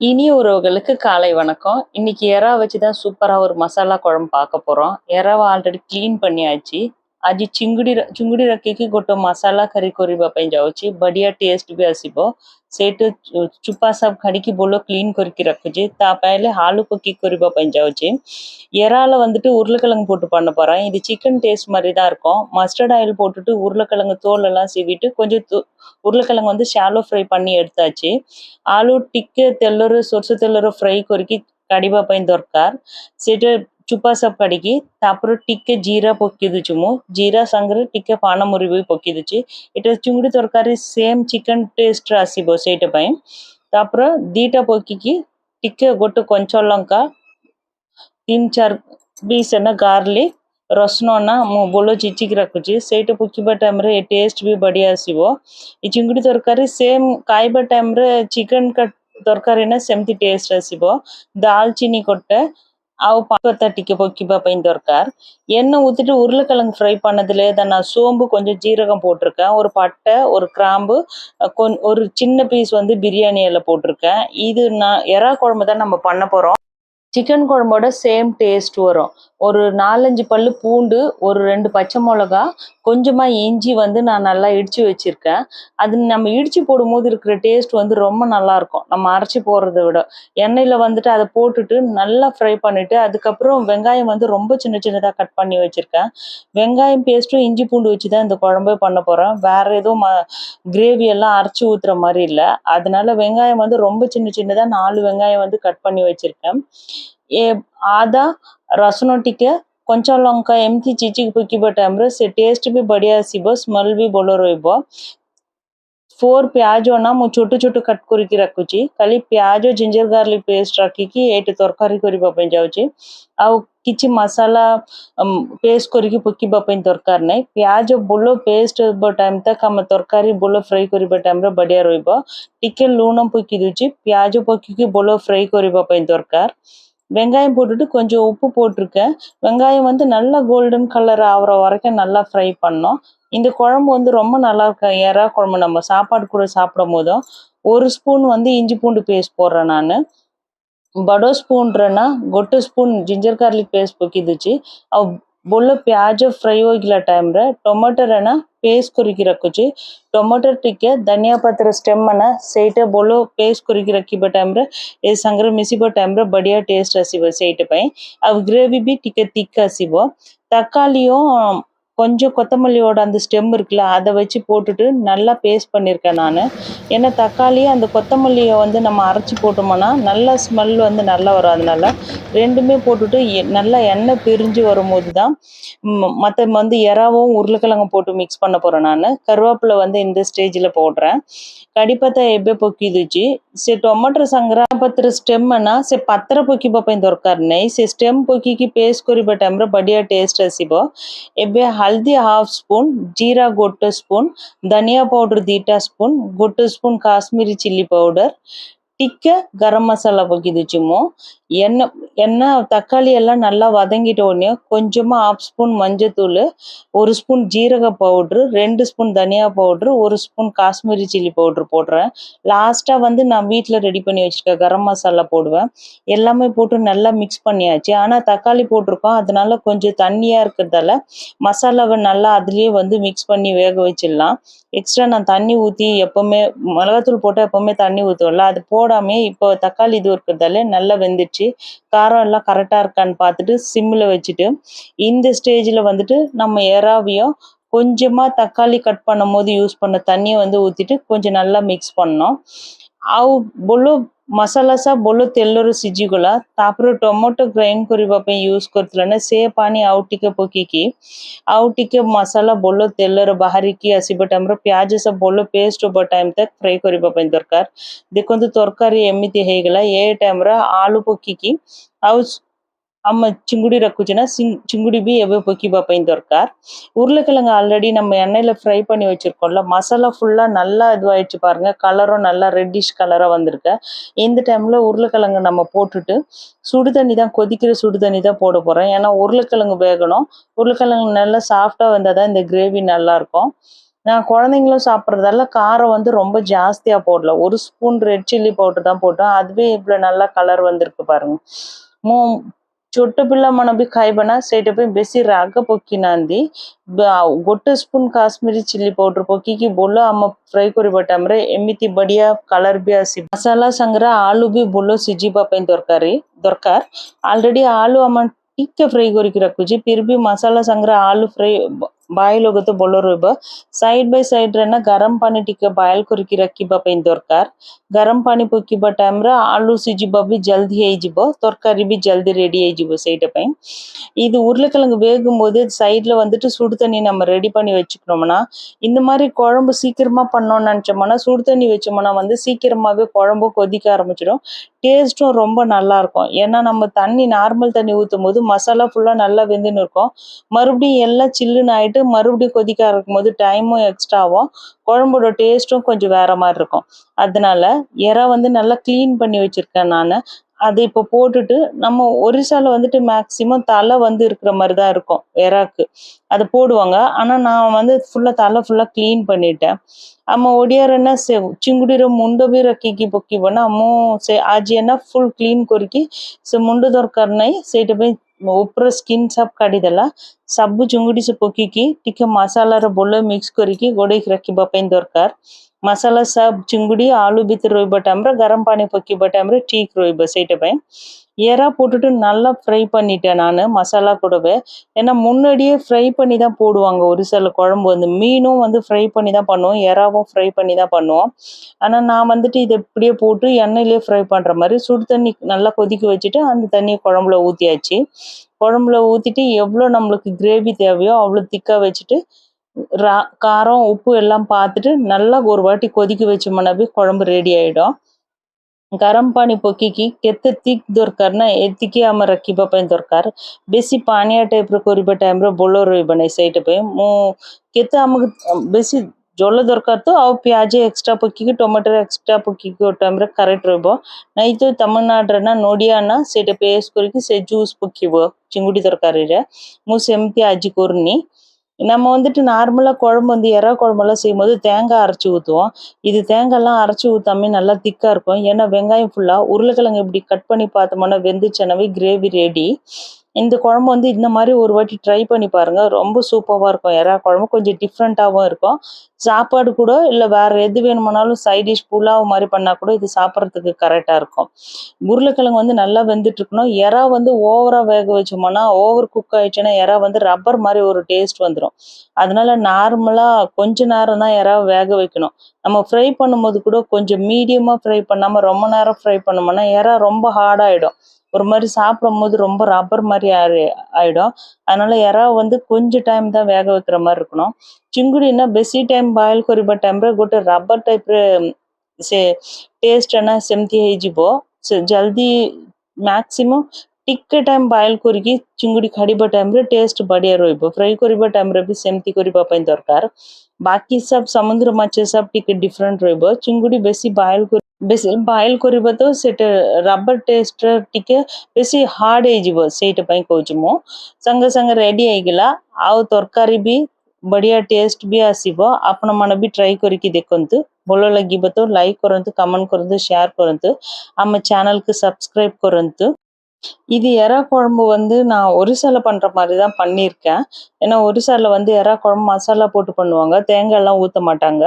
இனிய உறவுகளுக்கு காலை வணக்கம். இன்னைக்கு எறா வச்சு தான் சூப்பராக ஒரு மசாலா குழம்பு பார்க்க போகிறோம் எறாவை ஆல்ரெடி க்ளீன் பண்ணியாச்சு. ଆଜି ଚିଙ୍ଗୁଡ଼ି ଚିଙ୍ଗୁଡ଼ି ରଖିକି ଗୋଟେ ମସଲା କରୀ କରିବା ପାଇଁ ଯାଉଛି ବଢିଆ ଟେଷ୍ଟ ବି ଆସିବ ସେଇଠୁ ଚୁପା ସବୁ କାଢିକି ବୋଲ କ୍ଲିନ୍ କରିକି ରଖୁଛି ତା ପାଇଁ ஆளு பொக்கி କରିବା ପାଇଁ ଯାଉଛି இறால வந்துட்டு உருளைக்கிழங்கு போட்டு பண்ண போறேன் இது சிக்கன் டேஸ்ட் மாதிரி தான் இருக்கும் மஸ்டர்ட் ஆயில் போட்டுட்டு உருளைக்கிழங்கு தோல் எல்லாம் சீவிட்டு கொஞ்சம் து- உருளைக்கிழங்கு வந்து ஷாலோ ஃப்ரை பண்ணி எடுத்தாச்சு ଆଳୁ ଟିକେ ତେଲରେ ସୋରିଷ ତେଲରେ ଫ୍ରାଏ କରିକି କାଢିବା ପାଇଁ ଦରକାର ସେଇଟା ଚୁପା ସବୁ କାଢିକି ତାପରେ ଟିକେ ଜିରା ପକେଇ ଦଉଛି ମୁଁ ଜିରା ସାଙ୍ଗରେ ଟିକେ ପାନମରି ବି ପକେଇ ଦଉଛି ଏଇଟା ଚିଙ୍ଗୁଡ଼ି ତରକାରୀ ସେମ୍ ଚିକେନ ଟେଷ୍ଟ ଆସିବ ସେଇଟା ପାଇଁ ତାପରେ ଦିଟା ପକେଇକି ଟିକେ ଗୋଟେ କଞ୍ଚା ଲଙ୍କା ତିନି ଚାରି ପିସ୍ ନା ଗାର୍ଲିକ ରସୁଣ ନା ମୁଁ ବୋଲ ଚିଚିକି ରଖୁଛି ସେଇଟା ପକେଇବା ଟାଇମ୍ରେ ଏ ଟେଷ୍ଟ ବି ବଢ଼ିଆ ଆସିବ ଏ ଚିଙ୍ଗୁଡ଼ି ତରକାରୀ ସେମ୍ ଖାଇବା ଟାଇମ୍ରେ ଚିକେନ ତରକାରୀ ନା ସେମିତି ଟେଷ୍ଟ ଆସିବ ଦାଲଚିନି ଗୋଟେ அவ ಪಾಕತಟ್ಟಿಗೆ பொக்கி பயந்து இருக்கார். எண்ணெய் ஊற்றிட்டு உருளைக்கிழங்கு ஃப்ரை பண்ணதில் நான் சோம்பு கொஞ்சம் ஜீரகம் போட்டிருக்கேன். ஒரு பட்டை ஒரு கிராம்பு கொஞ் ஒரு சின்ன பீஸ் வந்து பிரியாணி போட்டிருக்கேன். இது நான் எறா குழம்பு தான் நம்ம பண்ண போறோம். சிக்கன் குழம்போட சேம் டேஸ்ட் வரும். ஒரு நாலஞ்சு பல்லு பூண்டு ஒரு ரெண்டு பச்சை மிளகா கொஞ்சமாக இஞ்சி வந்து நான் நல்லா இடித்து வச்சுருக்கேன். அது நம்ம இடித்து போடும்போது இருக்கிற டேஸ்ட் வந்து ரொம்ப நல்லாயிருக்கும் நம்ம அரைச்சி போடுறத விட. எண்ணெயில் வந்துட்டு அதை போட்டுட்டு நல்லா ஃப்ரை பண்ணிவிட்டு அதுக்கப்புறம் வெங்காயம் வந்து ரொம்ப சின்ன சின்னதாக கட் பண்ணி வச்சுருக்கேன். வெங்காயம் பேஸ்ட்டும் இஞ்சி பூண்டு வச்சு தான் இந்த குழம்பே பண்ண போகிறேன் வேறு எதுவும் ம கிரேவி எல்லாம் அரைச்சி ஊற்றுற மாதிரி இல்லை. அதனால வெங்காயம் வந்து ரொம்ப சின்ன சின்னதாக நாலு வெங்காயம் வந்து கட் பண்ணி வச்சுருக்கேன். એ आदा ରସୁଣ ଟିକେ କଞ୍ଚା ଲଙ୍କା ଏମିତି ଚିଚିକି ପକିବା ଟାଇମ୍ରେ ସେ ଟେଷ୍ଟ ବି ବଢ଼ିଆ ଆସିବ ସ୍ମେଲ୍ ବି ଭଲ ରହିବ ଫୋର୍ ପିଆଜନା ମୁଁ ଛୋଟ ଛୋଟ କଟ୍ କରିକି ରଖୁଛି ଖାଲି ପିଆଜ ଜିଞ୍ଜର ଗାର୍ଲିକ୍ ପେଷ୍ଟ ରଖିକି ଏଇଠି ତରକାରୀ କରିବା ପାଇଁ ଯାଉଛି ଆଉ କିଛି ମସଲା ପେଷ୍ଟ କରିକି ପକିବା ପାଇଁ ଦରକାର ନାହିଁ ପିଆଜ ବୋଲ ପେଷ୍ଟ ହେବା ଟାଇମ୍ ତକ୍ ଆମେ ତରକାରୀ ବୋଲ ଫ୍ରାଏ କରିବା ଟାଇମ୍ରେ ବଢ଼ିଆ ରହିବ ଟିକେ ଲୁଣ ପକି ଦେଉଛି ପିଆଜ ପକିକି ବୋଲ ଫ୍ରାଏ କରିବା ପାଇଁ ଦରକାର வெங்காயம் போட்டுட்டு கொஞ்சம் உப்பு போட்டிருக்கேன். வெங்காயம் வந்து நல்லா கோல்டன் கலர் ஆகிற வரைக்கும் நல்லா ஃப்ரை பண்ணோம். இந்த குழம்பு வந்து ரொம்ப நல்லா இருக்கு ஏறா குழம்பு நம்ம சாப்பாடு கூட சாப்பிடும் போதும். ஒரு ஸ்பூன் வந்து இஞ்சி பூண்டு பேஸ்ட் போடுறேன் நான். படோ ஸ்பூன்றனா கொட்டு ஸ்பூன் ஜிஞ்சர் கார்லிக் பேஸ்ட் பொக்கிதுச்சு ବୋଲ ପିଆଜ ଫ୍ରାଏ ହୋଇଗଲା ଟାଇମ୍ରେ ଟମାଟୋରେନା ପେଷ୍ଟ କରିକି ରଖୁଛି ଟମାଟର ଟିକେ ଧନିଆ ପତ୍ର ଷ୍ଟେମ୍ ମାନେ ସେଇଟା ବୋଲ ପେଷ୍ଟ କରିକି ରଖିବା ଟାଇମ୍ରେ ଏ ସାଙ୍ଗରେ ମିଶିବା ଟାଇମ୍ରେ ବଢ଼ିଆ ଟେଷ୍ଟ ଆସିବ ସେଇଟା ପାଇଁ ଆଉ ଗ୍ରେଭି ବି ଟିକେ ଥିକ୍ ଆସିବ ତରକାରୀୟ கொஞ்சம் கொத்தமல்லியோட அந்த ஸ்டெம் இருக்குல்ல அதை வச்சு போட்டுட்டு நல்லா பேஸ்ட் பண்ணியிருக்கேன் நான். ஏன்னா தக்காளியை அந்த கொத்தமல்லியை வந்து நம்ம அரைச்சி போட்டோம்னா நல்லா ஸ்மெல் வந்து நல்லா வரும். அதனால ரெண்டுமே போட்டுட்டு நல்லா எண்ணெய் பிரிஞ்சு வரும்போது தான் மற்ற வந்து இறாவும் உருளைக்கிழங்கு போட்டு மிக்ஸ் பண்ண போகிறேன் நான். கருவேப்பிலை வந்து இந்த ஸ்டேஜில் போடுறேன். கடிப்பத்தை எப்போ பொக்கிதுச்சு? சரி ಟೊಮೊಟೊ ಸಂಗ್ರಹಪತ್ರ ಸ್ಟೆಮ್ ಅನ್ನ ಸೆ ಪತ್ರ ಪೊಕ್ಕಿಬ ಪೈ ದರಕಾರ ನೈ ಸೆ ಸ್ಟೆಮ್ ಪೊಕ್ಕಿಕಿ ಪೇಸ್ಟ್ ಕರಿಬ ಟೈಮ್ರ ಬಡಿಯಾ ಟೇಸ್ಟ್ ಆಸಿಬ ಎಬೆ హల్దీ హాఫ్ స్పూన్ జీరా గొట్టు స్పూన్ ధనియా పౌడర్ దీటా స్పూన్ గొట్టు స్పూన్ కాశ్మీరీ చిల్లీ పౌడర్ టిక్క గరం మసాలా పొగిదుచుము எண்ணெய் எண்ணெய் தக்காளி எல்லாம் நல்லா வதங்கிட்ட உடனே கொஞ்சமாக ஹாஃப் ஸ்பூன் மஞ்சத்தூள் ஒரு ஸ்பூன் ஜீரக பவுட்ரு ரெண்டு ஸ்பூன் தனியா பவுட்ரு ஒரு ஸ்பூன் காஷ்மீரி சில்லி பவுட்ரு போடுறேன். லாஸ்ட்டாக வந்து நான் வீட்டில் ரெடி பண்ணி வச்சுருக்கேன் கரம் மசாலா போடுவேன். எல்லாமே போட்டு நல்லா மிக்ஸ் பண்ணியாச்சு. ஆனால் தக்காளி போட்டிருக்கோம். அதனால கொஞ்சம் தண்ணியாக இருக்கிறதால மசாலாவை நல்லா அதுலேயே வந்து மிக்ஸ் பண்ணி வேக வச்சிடலாம். எக்ஸ்ட்ரா நான் தண்ணி ஊற்றி எப்போவுமே மிளகாத்தூள் போட்டால் எப்போவுமே தண்ணி ஊற்றுவோம்ல அது போடாமே இப்போ தக்காளி இது இருக்கிறதால நல்லா வெந்துட்டு வச்சு காரம் எல்லாம் கரெக்டாக இருக்கான்னு பார்த்துட்டு சிம்மில் வச்சுட்டு இந்த ஸ்டேஜில் வந்துட்டு நம்ம எறாவையும் கொஞ்சமாக தக்காளி கட் பண்ணும் போது யூஸ் பண்ண தண்ணியை வந்து ஊற்றிட்டு கொஞ்சம் நல்லா மிக்ஸ் பண்ணோம் அவ்வளோ মচলা চা বলো তেলর সিজি গলা তাপরে টমেটো গ্রাইন্ড করিবা পাই ইউজ করলে সে পানি আউ টিকে পকিকি আউ টিকে মশলা বলো তেলর বাহারিকি আসিব টাইমর পিঁয়াজ সব বলো পেস্ট হব টাইম তক ফ্রাই করিবা পাই দরকার দেখন্তু তরকারি এমিতি হয়ে গলা এ টাইমর আলু পকিকি আউ అమ్మ చింగుడి சிங் சிங்குடி பி எவ்வளோ பொக்கி பார்ப்பேன் தோர்க்கார் உருளைக்கிழங்கு ஆல்ரெடி நம்ம எண்ணெயில் ஃப்ரை பண்ணி வச்சுருக்கோம்ல மசாலா ஃபுல்லாக நல்லா இதுவாகிடுச்சு பாருங்கள் கலரும் நல்லா ரெட்டிஷ் கலராக வந்திருக்கு. இந்த டைமில் உருளைக்கிழங்கு நம்ம போட்டுட்டு சுடு தண்ணி தான் கொதிக்கிற சுடு தண்ணி தான் போட போகிறோம் ஏன்னா உருளைக்கிழங்கு வேகணும். உருளைக்கிழங்கு நல்லா சாஃப்டாக வந்தால் தான் இந்த கிரேவி நல்லாயிருக்கும். நான் குழந்தைங்களும் சாப்பிட்றதால காரம் வந்து ரொம்ப ஜாஸ்தியாக போடல. ஒரு ஸ்பூன் ரெட் சில்லி பவுடர் தான் போட்டோம். அதுவே இவ்வளோ நல்லா கலர் வந்திருக்கு பாருங்கள் மூ ಚೊಟ್ಟಪಿಲ್ಲ ಮಣಬಿ ಕಾಯಿ ಬಣ ಸೇಟಪಿ ಬೆಸಿ ರಾಗ ಪೊಕ್ಕಿನಂದಿ ಗೊಟ್ಟು ಸ್ಪೂನ್ ಕಾಶ್ಮೀರಿ ಚಿಲ್ಲಿ ಪೌಡರ್ ಪೊಕ್ಕಿಗೆ ಬೊಲ್ಲ ಅಮ್ಮ ಫ್ರೈ ಕೊರಿಬಟ್ಟಮ್ರೆ ಎಮಿತಿ ಬಡಿಯ ಕಲರ್ ಬಿ ಆಸಿ ಮಸಾಲಾ ಸಂಗ್ರಹ ಆಲೂ ಬಿ ಬೊಲ್ಲೋ ಸಿಜಿಬಾ ಪೈ ದೊರ್ಕಾರಿ ದೊರ್ಕಾರ್ ಆಲ್ರೆಡಿ ಆಲೂ ಅಮ್ಮ ಟಿಕ್ಕೆ ಫ್ರೈ ಕೊರಿಕಿ ರಕ್ಕುಜಿ ಪಿರ್ಬಿ ಮಸಾಲಾ ಸಂಗ್ರಹ ಆಲೂ ಫ್ರೈ બાય લોકો તો બોલો રોઈબ સાઈડ கரம் સાઈડ டிக்க ગરમ પાଣି ଟିକେ ବାଏଲ କରିକି ରଖିବା ପାଇଁ ଦରକାର ଗରମ ஆலு ପକିବା ଟାଇମ୍ରେ ஜல்தி ସିଝିବା ବି ଜଲ୍ଦି ஜல்தி ரெடி ஆகிடுவோம் சைட்டை பையன் இது உருளைக்கிழங்கு வேகும் போது சைடில் வந்துட்டு சுடு தண்ணி நம்ம ரெடி பண்ணி வச்சுக்கணும்னா இந்த மாதிரி குழம்பு சீக்கிரமாக பண்ணோம்னு நினச்சோம்னா சுடு தண்ணி வச்சோம்னா வந்து சீக்கிரமாவே குழம்பு கொதிக்க ஆரம்பிச்சிடும். டேஸ்ட்டும் ரொம்ப நல்லாயிருக்கும் ஏன்னா நம்ம தண்ணி நார்மல் தண்ணி ஊற்றும் போது மசாலா ஃபுல்லாக நல்லா வெந்துன்னு இருக்கும். மறுபடியும் எல்லாம் சில்லுன்னு ஆகிட்டு பண்ணிட்டு மறுபடியும் கொதிக்க ஆரம்பிக்கும்போது டைமும் எக்ஸ்ட்ராவும் குழம்போட டேஸ்ட்டும் கொஞ்சம் வேற மாதிரி இருக்கும். அதனால இறை வந்து நல்லா க்ளீன் பண்ணி வச்சிருக்கேன் நான். அது இப்போ போட்டுட்டு நம்ம ஒரிசாவில் வந்துட்டு மேக்சிமம் தலை வந்து இருக்கிற மாதிரி தான் இருக்கும் இறாக்கு. அதை போடுவாங்க. ஆனால் நான் வந்து ஃபுல்லாக தலை ஃபுல்லாக க்ளீன் பண்ணிட்டேன். ಅಮ್ಮ ಒಡಿಯಾರನ್ನ ಸೇ ಚಿಂಗುಡಿರೋ ಮುಂಡೋಬಿರ ಕಿಕ್ಕಿ ಬೊಕ್ಕಿವನ ಅಮ್ಮ ಸೇ ಆಜಿಯನ್ನ ಫುಲ್ ಕ್ಲೀನ್ ಕೊರಿಕಿ ಸೊ ಮುಂಡದವ್ರ ಕರ್ನೈ ಸೇಟ போய் ಒಬ್ರ ಸ್ಕಿನ್ ಸಬ್ ಕಾಡಿದಲ್ಲ ಸಬ್ಬು ಚುಂಗುಡಿಸಿ ಪೊಕ್ಕಿಕಿ ಟಿಕೆ ಮಸಾಲಾರ ಬೊಲ್ಲೆ ಮಿಕ್ಸ್ ಕೊರಿಕಿ ಗೋಡೆಗೆ ರಕ್ಕಿ ಬಪೈನ್ ದೊರ್ಕಾರ್ ಮಸಾಲಾ ಸಬ್ ಚುಂಗುಡಿ ಆಲೂ ಬಿತ್ತು ರೋಯ್ಬ ಟೈಮ್ರ ಗರಂ ಪಾನಿ ಪೊಕ್ಕಿ ಬ ಟೈಮ್ರ ಟೀಕ್ ರೋಯ್ಬ ಸೈಟ ಪೈ ஏறா போட்டுட்டு நல்லா ஃப்ரை பண்ணிட்டேன் நான் மசாலா கூடவே. ஏன்னா முன்னாடியே ஃப்ரை பண்ணி தான் போடுவாங்க. ஒரு சில குழம்பு வந்து மீனும் வந்து ஃப்ரை பண்ணி தான் பண்ணுவோம் எறாவும் ஃப்ரை பண்ணி தான் பண்ணுவோம். ஆனால் நான் வந்துட்டு இதை இப்படியே போட்டு எண்ணெயிலே ஃப்ரை பண்ணுற மாதிரி சுடு தண்ணி நல்லா கொதிக்க வச்சுட்டு அந்த தண்ணியை குழம்புல ஊற்றியாச்சு குழம்புல ஊற்றிட்டு எவ்வளோ நம்மளுக்கு கிரேவி தேவையோ அவ்வளோ திக்காக வச்சுட்டு ரா காரம் உப்பு எல்லாம் பார்த்துட்டு நல்லா ஒரு வாட்டி கொதிக்க வச்சோம்னாவே குழம்பு ரெடி ஆகிடும் ଗରମ ପାଣି ପକେଇକି କେତେ thick ଦରକାର ନା ଏତିକି ଆମେ ରଖିବା ପାଇଁ ଦରକାର ବେଶୀ ପାଣିଆ ଟାଇପ୍ର କରିବା ଟାଇମ୍ରେ ଭଲ ରହିବ ନାହିଁ ସେଇଟା ପାଇଁ ମୁଁ କେତେ ଆମକୁ ବେଶୀ ଜଳ ଦରକାର ତ ଆଉ ପିଆଜ ଏକ୍ସଟ୍ରା ପକେଇକି ଟମାଟର ଏକ୍ସଟ୍ରା ପକେଇକି ଗୋଟେ ଟାଇମ୍ରେ କରେକ୍ଟ ରହିବ ନାଇଁ ତ ତାମିଲନାଡୁରେ ନା ନଡ଼ିଆ ନା ସେଇଟା ପେଷ୍ଟ କରିକି ସେ ଜୁସ୍ ପକେଇବ ଚିଙ୍ଗୁଡ଼ି ତରକାରୀରେ ମୁଁ ସେମିତି ଆଜି କରୁନି நம்ம வந்துட்டு நார்மலாக குழம்பு வந்து எறா குழம்பெல்லாம் செய்யும்போது தேங்காய் அரைச்சி ஊற்றுவோம் இது தேங்காய்லாம் அரைச்சி ஊற்றாமே நல்லா திக்காக இருக்கும். ஏன்னா வெங்காயம் ஃபுல்லாக உருளைக்கிழங்கு இப்படி கட் பண்ணி பார்த்தோம்னா வெந்துச்சனவே கிரேவி ரெடி இந்த குழம்பு வந்து இந்த மாதிரி ஒரு வாட்டி ட்ரை பண்ணி பாருங்கள் ரொம்ப சூப்பராக இருக்கும். எறா குழம்பு கொஞ்சம் டிஃப்ரெண்ட்டாகவும் இருக்கும். சாப்பாடு கூட இல்லை வேற எது வேணுமானாலும் சைட் டிஷ் புலாவ் மாதிரி பண்ணால் கூட இது சாப்பிட்றதுக்கு கரெக்டாக இருக்கும். உருளைக்கிழங்கு வந்து நல்லா வெந்துட்டு இருக்கணும். எறா வந்து ஓவராக வேக வச்சோம்னா ஓவர் குக் ஆயிடுச்சுன்னா எறா வந்து ரப்பர் மாதிரி ஒரு டேஸ்ட் வந்துடும் அதனால நார்மலாக கொஞ்ச நேரம் தான் எறா வேக வைக்கணும். நம்ம ஃப்ரை பண்ணும்போது கூட கொஞ்சம் மீடியமாக ஃப்ரை பண்ணாம ரொம்ப நேரம் ஃப்ரை பண்ணோம்னா எறா ரொம்ப ஹார்டாகிடும் ஒரு மாதிரி சாப்பிடும் போது ரொம்ப ரப்பர் மாதிரி ஆயி- ஆயிடும் அதனால எறா வந்து கொஞ்சம் டைம் தான் வேக வைக்கிற மாதிரி இருக்கணும் ଚିଙ୍ଗୁଡ଼ି ନା ବେଶୀ ଟାଇମ୍ ବଏଲ୍ କରିବା ଟାଇମ୍ରେ ଗୋଟେ ରବର ଟାଇପ୍ରେ ସେ ଟେଷ୍ଟ ନା ସେମିତି ହେଇଯିବ ସେ ଜଲ୍ଦି ମ୍ୟାକ୍ସିମମ୍ ଟିକେ ଟାଇମ୍ ବଏଲ୍ କରିକି ଚିଙ୍ଗୁଡ଼ି କାଢ଼ିବା ଟାଇମ୍ରେ ଟେଷ୍ଟ ବଢ଼ିଆ ରହିବ ଫ୍ରାଏ କରିବା ଟାଇମ୍ରେ ବି ସେମିତି କରିବା ପାଇଁ ଦରକାର ବାକି ସବ୍ ସମୁଦ୍ର ମାଛ ସବ୍ ଟିକେ ଡିଫରେଣ୍ଟ ରହିବ ଚିଙ୍ଗୁଡ଼ି ବେଶୀ ବଏଲ୍ ବେଶୀ ବାଇଲ୍ କରିବା ତ ସେଟା ରବର ଟେଷ୍ଟର ଟିକେ ବେଶୀ ହାର୍ଡ଼ ହେଇଯିବ ସେଇଟା ପାଇଁ କହୁଛି ମୁଁ ସାଙ୍ଗେ ସାଙ୍ଗେ ରେଡ଼ି ହେଇଗଲା ଆଉ ତରକାରୀ ବି ବଢ଼ିଆ ଟେଷ୍ଟ ବି ଆସିବ ଆପଣମାନେ ବି ଟ୍ରାଏ କରିକି ଦେଖନ୍ତୁ ଭଲ ଲାଗିବ ତ ଲାଇକ୍ କରନ୍ତୁ କମେଣ୍ଟ କରନ୍ତୁ ସେୟାର କରନ୍ତୁ ଆମ ଚ୍ୟାନେଲକୁ ସବସ୍କ୍ରାଇବ୍ କରନ୍ତୁ இது எறா குழம்பு வந்து நான் ஒரிசால பண்ற மாதிரி தான் பண்ணியிருக்கேன். ஏன்னா ஒரிசால வந்து எறா குழம்பு மசாலா போட்டு பண்ணுவாங்க. தேங்காய் எல்லாம் ஊற்ற மாட்டாங்க.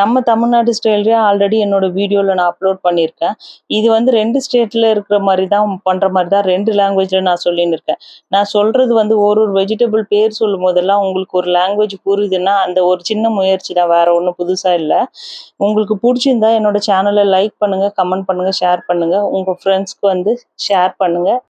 நம்ம தமிழ்நாடு ஸ்டைல்லே ஆல்ரெடி என்னோட வீடியோவில் நான் அப்லோட் பண்ணியிருக்கேன். இது வந்து ரெண்டு ஸ்டேட்டில் இருக்கிற மாதிரி தான் பண்ணுற மாதிரி தான் ரெண்டு லாங்குவேஜில் நான் சொல்லின்னு இருக்கேன். நான் சொல்கிறது வந்து ஒரு ஒரு வெஜிடபிள் பேர் சொல்லும் போதெல்லாம் உங்களுக்கு ஒரு லாங்குவேஜ் புரியுதுன்னா அந்த ஒரு சின்ன முயற்சி தான். வேற ஒன்றும் புதுசாக இல்லை. உங்களுக்கு பிடிச்சிருந்தா என்னோட சேனலை லைக் பண்ணுங்க கமெண்ட் பண்ணுங்க ஷேர் பண்ணுங்க. உங்க ஃப்ரெண்ட்ஸ்க்கு வந்து ஷேர் பண்ணுங்க.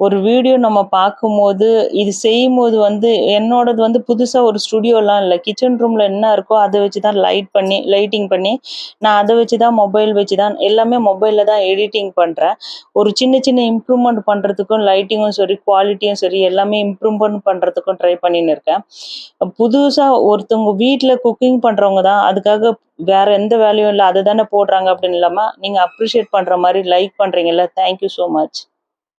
ஒரு வீடியோ நம்ம பார்க்கும்போது இது செய்யும்போது வந்து என்னோடது வந்து புதுசாக ஒரு ஸ்டுடியோலாம் இல்லை. கிச்சன் ரூமில் என்ன இருக்கோ அதை வச்சு தான் லைட் பண்ணி லைட்டிங் பண்ணி நான் அதை வச்சு தான் மொபைல் வச்சு தான் எல்லாமே மொபைலில் தான் எடிட்டிங் பண்ணுறேன் ஒரு சின்ன சின்ன இம்ப்ரூவ்மெண்ட் பண்ணுறதுக்கும் லைட்டிங்கும் சரி குவாலிட்டியும் சரி எல்லாமே இம்ப்ரூவ்மெண்ட் பண்ணுறதுக்கும் ட்ரை பண்ணின்னு இருக்கேன். புதுசாக ஒருத்தவங்க வீட்டில் குக்கிங் பண்ணுறவங்க தான் அதுக்காக வேற எந்த வேலையும் இல்லை அதை தானே போடுறாங்க அப்படின்னு இல்லாமல் நீங்கள் அப்ரிஷியேட் பண்ணுற மாதிரி லைக் பண்ணுறீங்கல்ல தேங்க்யூ ஸோ மச்